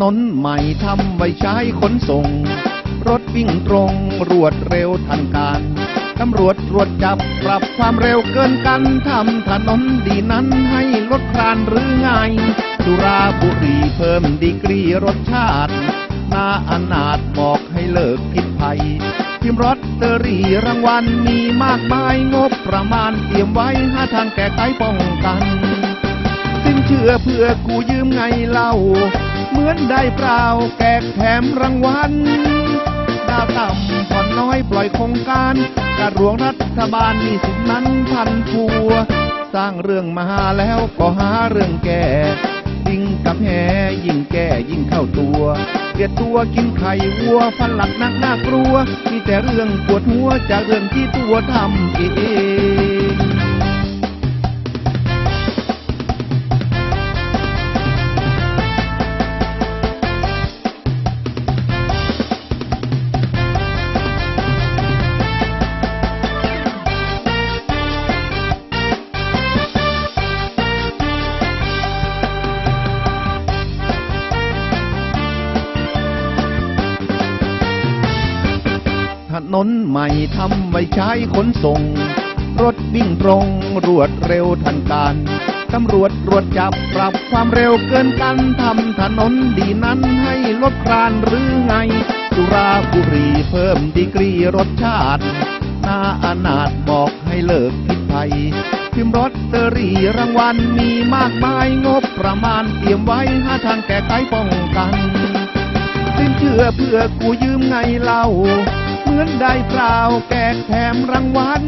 นนใหม่ทำไว้ใช้ขนส่ง รถวิ่งตรงรวดเร็วทันการตำรวจตรวจจับปรับความเร็วเกินกันทำถนนดีนั้นให้ลดครานหรือไงสุราบุรีเพิ่มดีกรีรสชาตินาอนาถบอกให้เลิกผิดภัยพิมรถเตอรี่รางวัลมีมากมายงบประมาณเตรียมไว้หาทางแก้ไขป้องกัน สิ้นเชื่อเพื่อกูยืมไงเล่า เหมือนได้เปล่าแกกแถมรางวัลดาวต่ำผ่อนน้อยปล่อยโครงการการหลวงรัฐบาลมีสิทธินั้นพันพัว สร้างเรื่องมาแล้วก็หาเรื่องแก่ยิ่งกับแหยิ่งแก่ยิ่งเข้าตัวเกลียดตัวกินไข่วัวฟันหลักนักน่ากลัว มีแต่เรื่องปวดหัวจากเรื่องที่ตัวทำเอง นนใหม่ทำไว้ใช้ขนส่ง รถวิ่งตรงรวดเร็วทันการตำรวจตรวจจับปรับความเร็วเกินกันทำถนนดีนั้นให้ลดครานหรือไง สุราบุรีเพิ่มดีกรีรสชาตินาอนาถบอกให้เลิกผิดภัยพิมพ์รถเตอรี่รางวัลมีมากมายงบประมาณเตรียมไว้หาทางแก้ไขป้องกันสินเชื่อเพื่อกูยืมไงเล่า มือนได้เปล่าแกกแถมรางวัล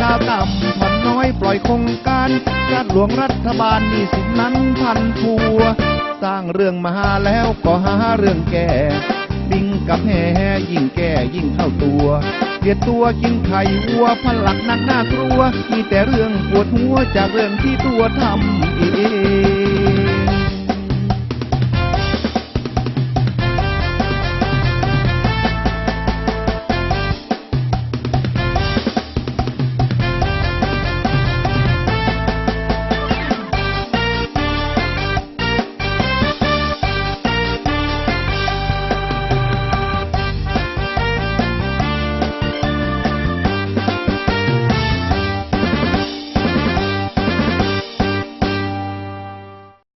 ดาวต่ำผ่อนน้อยปล่อยโครงการรัฐหลวงรัฐบาลมีสิทธินั้นพันพัว สร้างเรื่องมาแล้วก็หาเรื่องแก่ลิงกับแห่ยิ่งแก่ยิ่งเข้าตัวเกียดตัวกินไข่วัวพลักนักน่ากลัว มีแต่เรื่องปวดหัวจากเรื่องที่ตัวทำเอง